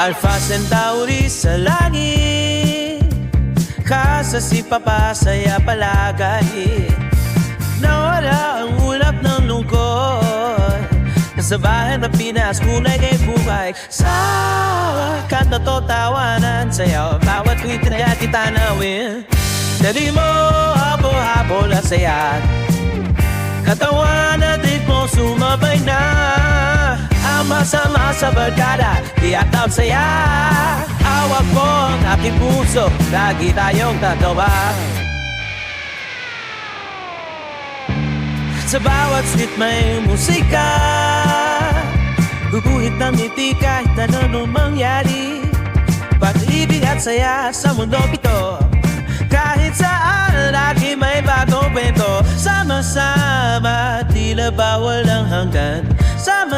Alpha Centauri sa langit. Kasa si Papa saya palagay. Nawala ang ulap ng lungkot. Sa bahay na Pinas, kulay kay buhay. Sa kanta to tawanan Sayaw, bawat tweet na kita nawin. Dali mo, habo-habo na saya. Katawan at Masama sa barkada Tiyak ang saya. Awak mo ang aking puso Lagi tayong tatawa. Sa bawat street may musika Guguhit ng ngiti kahit ano nung mangyari. Pag-ibig at saya sa mundong ito Kahit saan lagi may bagong kwento. Sama-sama tila bawal ang hanggan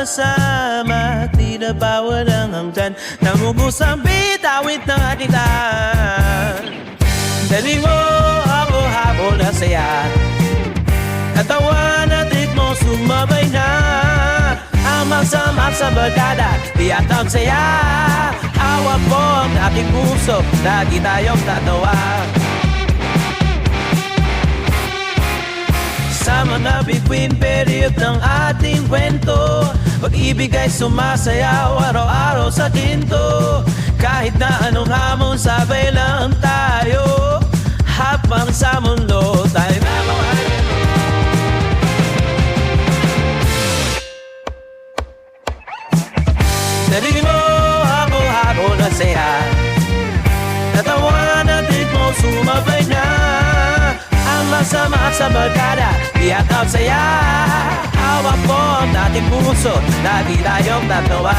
Sama-sama tila bawal ang hanggan Namubos ang bitawit ng ating tahan Dali mo ako habol na saya. Katawan at ritmo sumabay na. Ang magsamap sa barkada Tiyak ang saya. Awak mo ang aking puso Lagi tayong tatawa Sa mga bituin period ng ating kwento. Pag-ibig ay sumasayaw araw-araw sa ginto. Kahit na anong hamon sabay lang tayo. Habang sa mundo tayo mamahalin Narinig mo ako hapon na saya sa barkada Tiyak ang saya. Hawak mo ang dating puso Lagi tayong tatawa